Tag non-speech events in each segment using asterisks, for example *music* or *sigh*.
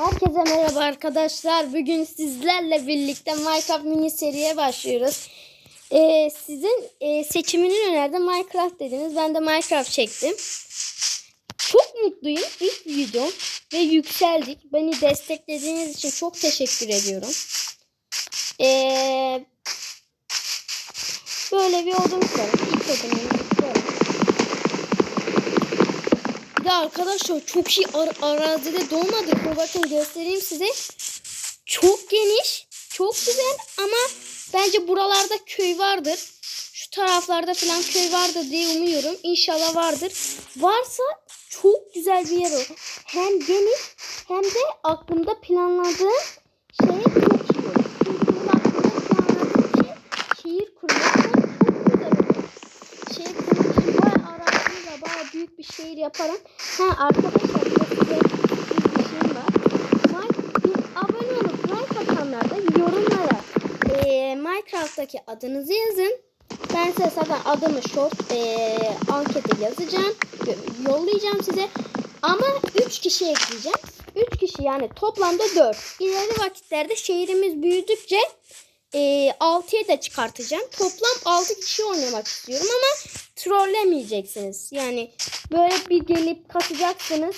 Herkese merhaba arkadaşlar. Bugün sizlerle birlikte Minecraft mini seriye başlıyoruz. Ee, sizin e, seçimini önerdi Minecraft dediniz. Ben de Minecraft çektim. Çok mutluyum. İlk videom ve yükseldik. Beni desteklediğiniz için çok teşekkür ediyorum. Ee, böyle bir odun kuralım. İlk odunumuzu de arkadaşlar çok iyi ar- arazide doğmadık? Bakın göstereyim size. Çok geniş, çok güzel ama bence buralarda köy vardır. Şu taraflarda falan köy vardır diye umuyorum. İnşallah vardır. Varsa çok güzel bir yer olur. Hem geniş hem de aklımda planladığım şey aklımda planladığım şey şehir kurmak ve çok güzel olur. Şehir kurmak için bayağı araştırırım bayağı büyük bir şehir yaparım. Ha arkadaşlar size bir şeyim var. Like, bir abone olup like atanlar da yorumlara eee Minecraft'taki adınızı yazın. Ben size zaten adımı short eee ankete yazacağım. Yo- Yollayacağım size. Ama 3 kişi ekleyeceğim. 3 kişi yani toplamda 4. İleri vakitlerde şehrimiz büyüdükçe e, 6'ya da çıkartacağım. Toplam 6 kişi oynamak istiyorum ama trollemeyeceksiniz. Yani böyle bir gelip kasacaksınız.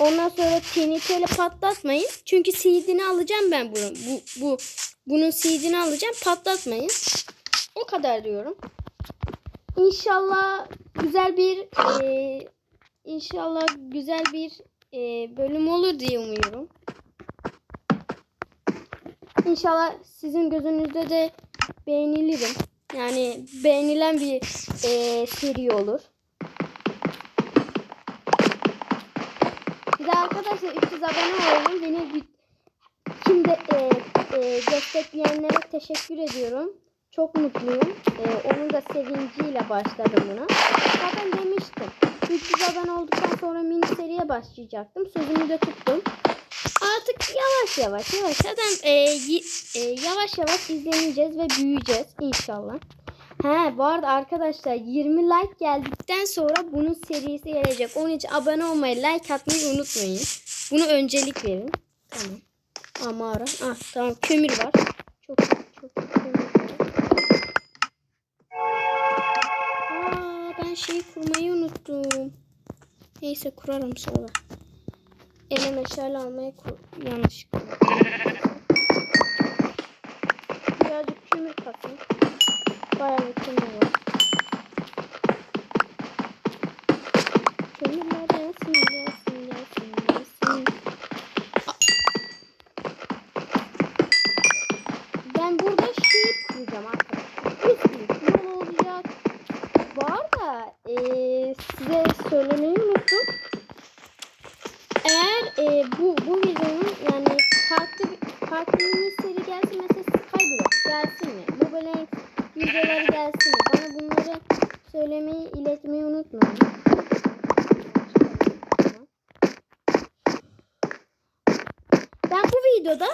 Ondan sonra TNT ile patlatmayın. Çünkü seedini alacağım ben bunun. Bu, bu, bunun seedini alacağım. Patlatmayın. O kadar diyorum. İnşallah güzel bir e, inşallah güzel bir e, bölüm olur diye umuyorum. İnşallah sizin gözünüzde de beğenilirim. Yani beğenilen bir e, seri olur. Bir de arkadaşlar 300 abone oldum. Beni kim de e, e, destekleyenlere teşekkür ediyorum. Çok mutluyum. E, onun da sevinciyle başladım buna. Zaten demiştim. 300 abone olduktan sonra mini seriye başlayacaktım. Sözümü de tuttum. Artık yavaş yavaş yavaş zaten e, e, yavaş yavaş izleneceğiz ve büyüyeceğiz inşallah. He bu arada arkadaşlar 20 like geldikten sonra bunun serisi gelecek. Onun için abone olmayı, like atmayı unutmayın. Bunu öncelik verin. Tamam. Aa mağara. Ah tamam kömür var. Çok çok kömür var. Aa ben şeyi kurmayı unuttum. Neyse kurarım sonra. Ele meşale almayı yanlış. Birazcık kömür katayım. Bayağı bir kömür var. Kömürler gelsin, gelsin, gelsin, gelsin. Ben burada şehir kuracağım arkadaşlar. Yol olacak. Bu arada eee, size söylemeyi unuttum. Eğer e, bu bu videonun yani farklı bir- farklı mini seri gelsin mesela Skyblock gelsin mi? Bu böyle videoları gelsin mi? Bana bunları söylemeyi iletmeyi unutmayın. Ben bu videoda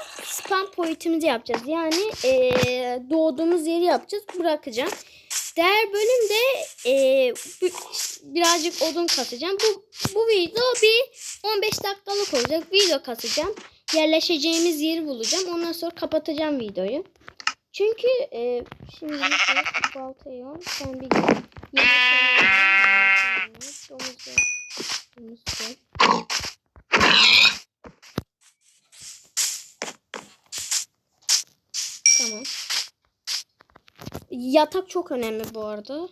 pointimizi yapacağız. Yani e, doğduğumuz yeri yapacağız. Bırakacağım. Diğer bölümde e, birazcık odun kasacağım. Bu, bu video bir 15 dakikalık olacak. Video kasacağım. Yerleşeceğimiz yeri bulacağım. Ondan sonra kapatacağım videoyu. Çünkü e, şimdi baltayı al. Ben bir domuz ye. Domuz Tamam. Yatak çok önemli bu arada.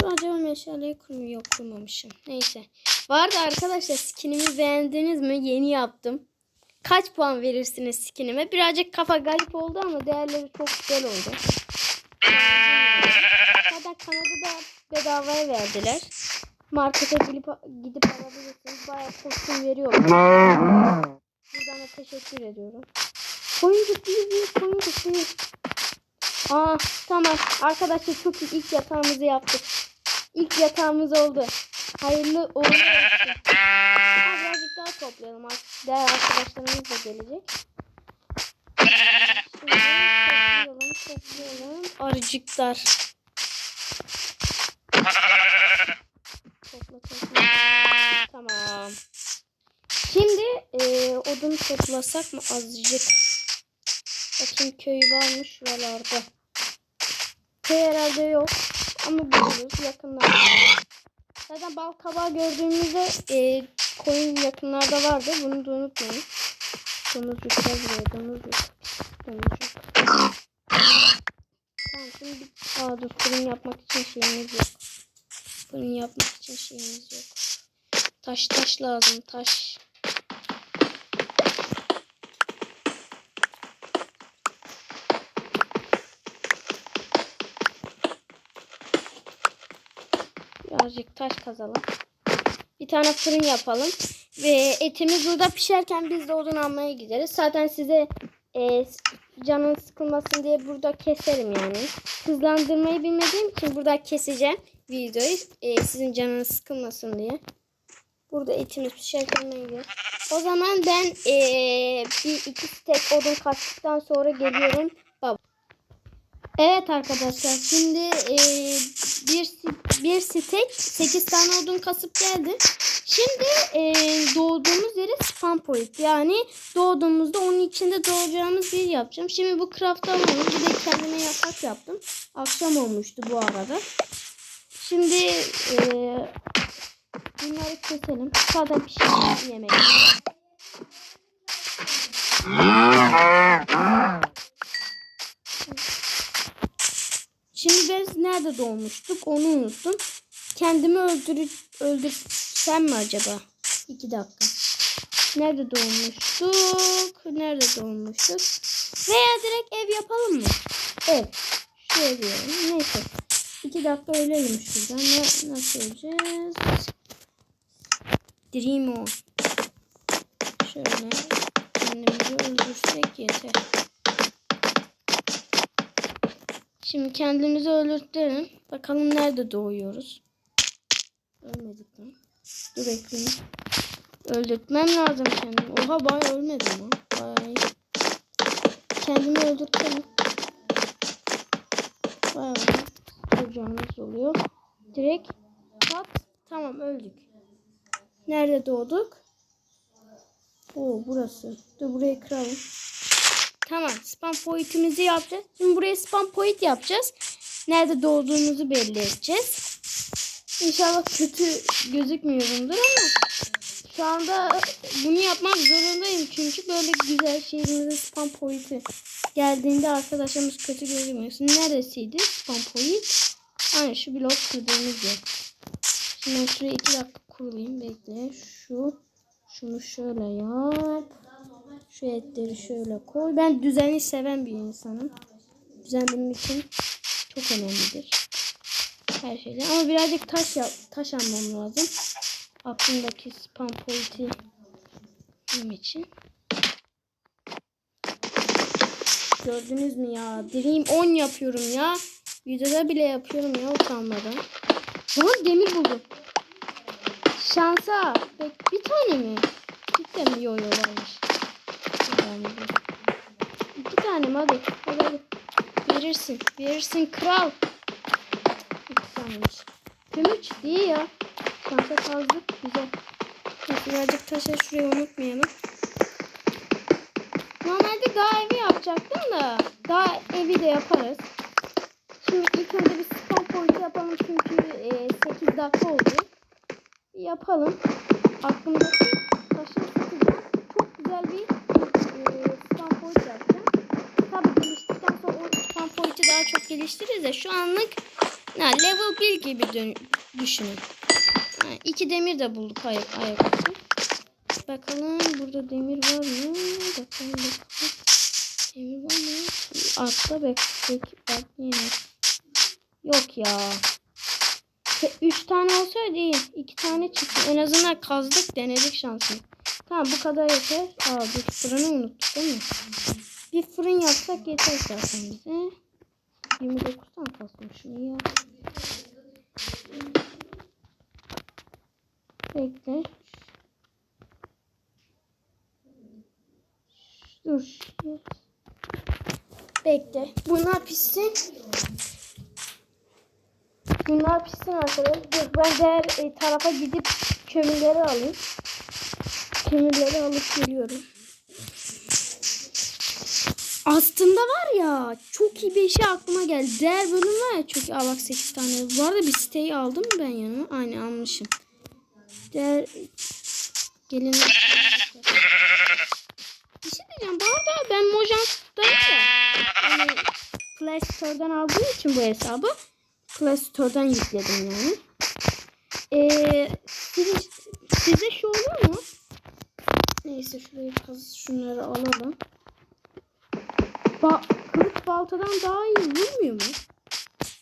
Dur acaba meşaleyi kurmuyor. Yok kurmamışım. Neyse. Vardı arkadaşlar skinimi beğendiniz mi? Yeni yaptım. Kaç puan verirsiniz skinime? Birazcık kafa garip oldu ama değerleri çok güzel oldu. Zaten kanadı da bedavaya verdiler. Markete gidip, gidip alabilirsiniz. Bayağı kostüm veriyorlar. Buradan da teşekkür ediyorum. Koyun gitti, büyük koyun gitti. Aa tamam arkadaşlar çok iyi ilk yatağımızı yaptık. İlk yatağımız oldu. Hayırlı uğurlu olsun. Aa, birazcık daha toplayalım. Artık Diğer arkadaşlarımız da gelecek. Şimdi toplayalım toplayalım. Arıcıklar. Topla topla. Tamam. Şimdi e, odun toplasak mı azıcık? Bakayım köy var mı şuralarda? Köy herhalde yok. Ama buluruz yakınlarda. Zaten bal kabağı gördüğümüzde e, koyun yakınlarda vardı. Bunu da unutmayın. Domuzluk gel buraya domuzluk. Domuzluk. Tamam şimdi aa dur fırın yapmak için şeyimiz yok. Fırın yapmak için şeyimiz yok. Taş taş lazım taş. Birazcık taş kazalım. Bir tane fırın yapalım. Ve etimiz burada pişerken biz de odun almaya gideriz. Zaten size e, canın sıkılmasın diye burada keserim yani. Hızlandırmayı bilmediğim için burada keseceğim videoyu. E, sizin canınız sıkılmasın diye. Burada etimiz pişerken ben gidiyorum. O zaman ben e, bir iki stek odun kastıktan sonra geliyorum. Evet arkadaşlar şimdi e, bir, bir stek 8 tane odun kasıp geldi. Şimdi e, doğduğumuz yeri spam point. Yani doğduğumuzda onun içinde doğacağımız bir yapacağım. Şimdi bu craft'ı alalım. Bir de kendime yatak yaptım. Akşam olmuştu bu arada. Şimdi e, bunları keselim. Zaten pişirdiğimiz yemek. *laughs* Şimdi biz nerede doğmuştuk onu unuttum. Kendimi öldür öldürsem mi acaba? İki dakika. Nerede doğmuştuk? Nerede doğmuştuk? Veya direkt ev yapalım mı? Ev. Ev diyelim. Neyse. İki dakika ölelim şuradan. Ne, nasıl öleceğiz? Dream on. Şöyle kendimizi öldürsek yeter. Şimdi kendimizi öldürtelim. Bakalım nerede doğuyoruz. Ölmedik lan. Dur bekleyin. Öldürtmem lazım kendimi. Oha bay ölmedim lan. Bay. Kendimi öldürtelim. Bayağı canımız oluyor. Direkt pat. Tamam öldük. Nerede doğduk? Oo burası. Dur burayı kıralım. Tamam spam point'imizi yapacağız. Şimdi buraya spam point yapacağız. Nerede doğduğumuzu belli edeceğiz. İnşallah kötü gözükmüyorumdur ama şu anda bunu yapmak zorundayım. Çünkü böyle güzel şehrimizin spam point'i geldiğinde arkadaşlarımız kötü gözükmüyorsun. Neresiydi spam point? Aynen şu blok kırdığımız yer. Şimdi şuraya iki dakika kurulayım. Bekle. Şu. Şunu şöyle yap. Şu etleri şöyle koy. Ben düzeni seven bir insanım. Düzen benim için çok önemlidir. Her şeyden. Ama birazcık taş yap, taş almam lazım. Aklımdaki spam pointi benim için. Gördünüz mü ya? Dream 10 yapıyorum ya. Videoda bile yapıyorum ya utanmadan. Lan demir buldum. Şansa. Bir tane mi? Cidden mi? Yo yo varmış. Bu. İki tane mi? Hadi. Hadi. Verirsin. Verirsin kral. İki taneymiş. Çıktı iyi ya. Şansa kazdık. Güzel. Birazcık taşa şurayı unutmayalım. Normalde daha evi yapacaktım da. Daha evi de yaparız. Şimdi ilk önce bir spawn point yapalım çünkü e, 8 dakika oldu. Yapalım. Aklımdaki taşı sıkacağım. Çok güzel bir e, spawn point yapacağım. Tabii geliştikten sonra o spawn point'i daha çok geliştiririz de şu anlık ya, level 1 gibi düşünün. Ha, iki demir de bulduk ayak ayaküstü. Bakalım burada demir var mı? Bakalım bakalım. Demir var mı? Atla bek bek bak yine. Yok ya. Üç tane olsaydı iyi. İki tane çıktı. En azından kazdık denedik şansını. Tamam bu kadar yeter. Aa dur fırını unuttuk değil mi? Bir fırın yapsak yeter zaten bize. 29 tane kasmışım iyi ya. Bekle. Dur. Bekle. Bunlar pişsin. Bunlar pişsin arkadaşlar. Ben diğer e, tarafa gidip kömürleri alayım. Kömürleri alıp geliyorum. Aslında var ya çok iyi bir şey aklıma geldi. Diğer bölüm var ya çok iyi. Aa bak 8 tane. Bu arada bir siteyi aldım mı ben yanıma? Aynen almışım. Diğer gelin. Bir şey diyeceğim. Bu arada ben Mojang'dayım da. Yani Play Store'dan aldığım için bu hesabı Play Store'dan yükledim yani. Ee, size, size şu oluyor mu? Neyse şurayı kaz şunları alalım. Ba kılıç baltadan daha iyi vurmuyor mu?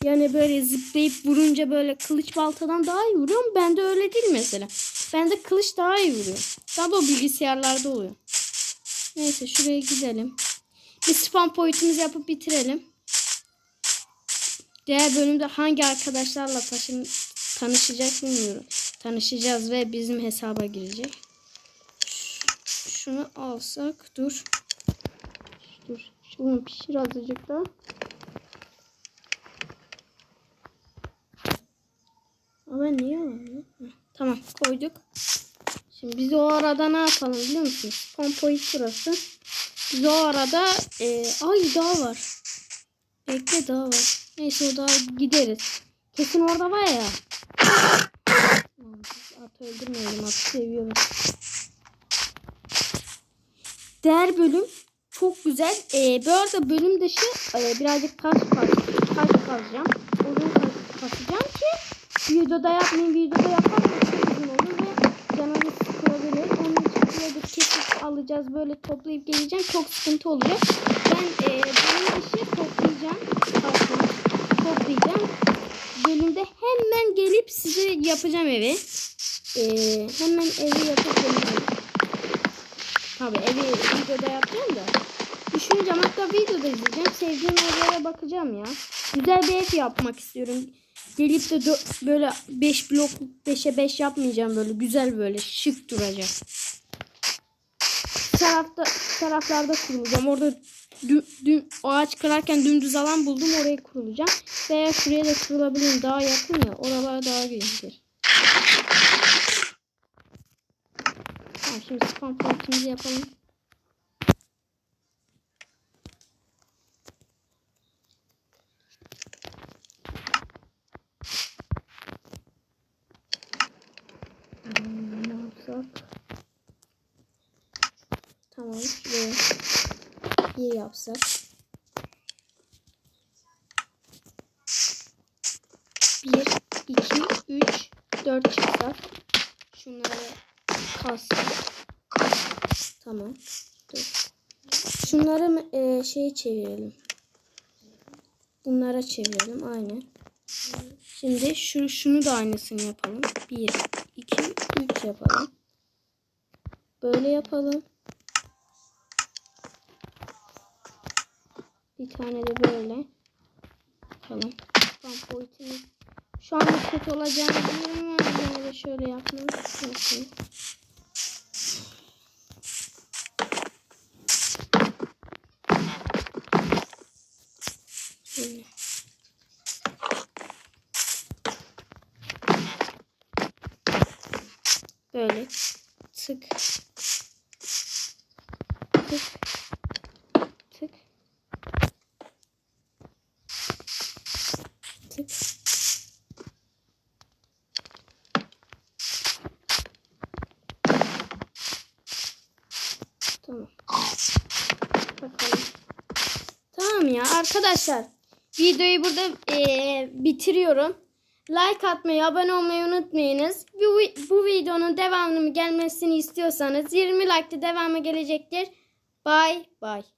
Yani böyle zıplayıp vurunca böyle kılıç baltadan daha iyi vuruyor mu? Bende öyle değil mesela. Bende kılıç daha iyi vuruyor. Tabi o bilgisayarlarda oluyor. Neyse şuraya gidelim. Bir spam pointimizi yapıp bitirelim. Diğer bölümde hangi arkadaşlarla taşın, tanışacak bilmiyorum. Tanışacağız ve bizim hesaba girecek. Şunu alsak dur. Dur. Şunu pişir azıcık da. Ama niye Tamam koyduk. Şimdi biz o arada ne yapalım biliyor musunuz? Pompoid burası. Biz o arada e, ay dağ var. Bekle dağ var. Neyse o dağa gideriz. Kesin orada var ya. At öldürmeyelim atı seviyorum. Diğer bölüm çok güzel. Ee, bu arada bölüm dışı e, birazcık taş kaz, taş kazacağım. Odun kaz- kazacağım ki videoda yapmayayım. Videoda yaparsam çok uzun olur ve canımız sıkılabilir. Onun için böyle kesip alacağız. Böyle toplayıp geleceğim. Çok sıkıntı olacak. Ben e, bölüm dışı toplayacağım. Taşları toplayacağım. Bölümde hemen gelip size yapacağım evi. E, hemen evi geleceğim. Tabii evi videoda yapacağım da. Düşüneceğim hatta videoda izleyeceğim. Sevdiğim evlere bakacağım ya. Güzel bir ev yapmak istiyorum. Gelip de böyle 5 blok 5'e 5 yapmayacağım böyle. Güzel böyle şık duracak. Bu tarafta taraflarda kurulacağım. Orada dü, dü, o ağaç kırarken dümdüz alan buldum. Oraya kurulacağım. Veya şuraya da kurulabilirim. Daha yakın ya. Oralar daha güzel. Tamam şimdi spam pointimizi yapalım. Hmm, Ne yapsak? Tamam şuraya bir yapsak. Bir, iki, üç, dört çıksak. Şunları kalsın. Tamam. Dur. Şunları e, şeye çevirelim. Bunlara çevirelim. Aynen. Şimdi şu, şunu da aynısını yapalım. 1, 2, 3 yapalım. Böyle yapalım. Bir tane de böyle. Yapalım. Tam boyutunu şu an kötü olacağını biliyorum ama yine de şöyle yapmam. Yapayım. Şöyle. Böyle tık tık tık tık Tamam. Bakalım. Tamam ya arkadaşlar. Videoyu burada eee, bitiriyorum. Like atmayı, abone olmayı unutmayınız. Bu, bu videonun devamını gelmesini istiyorsanız 20 like'da devamı gelecektir. Bye bye.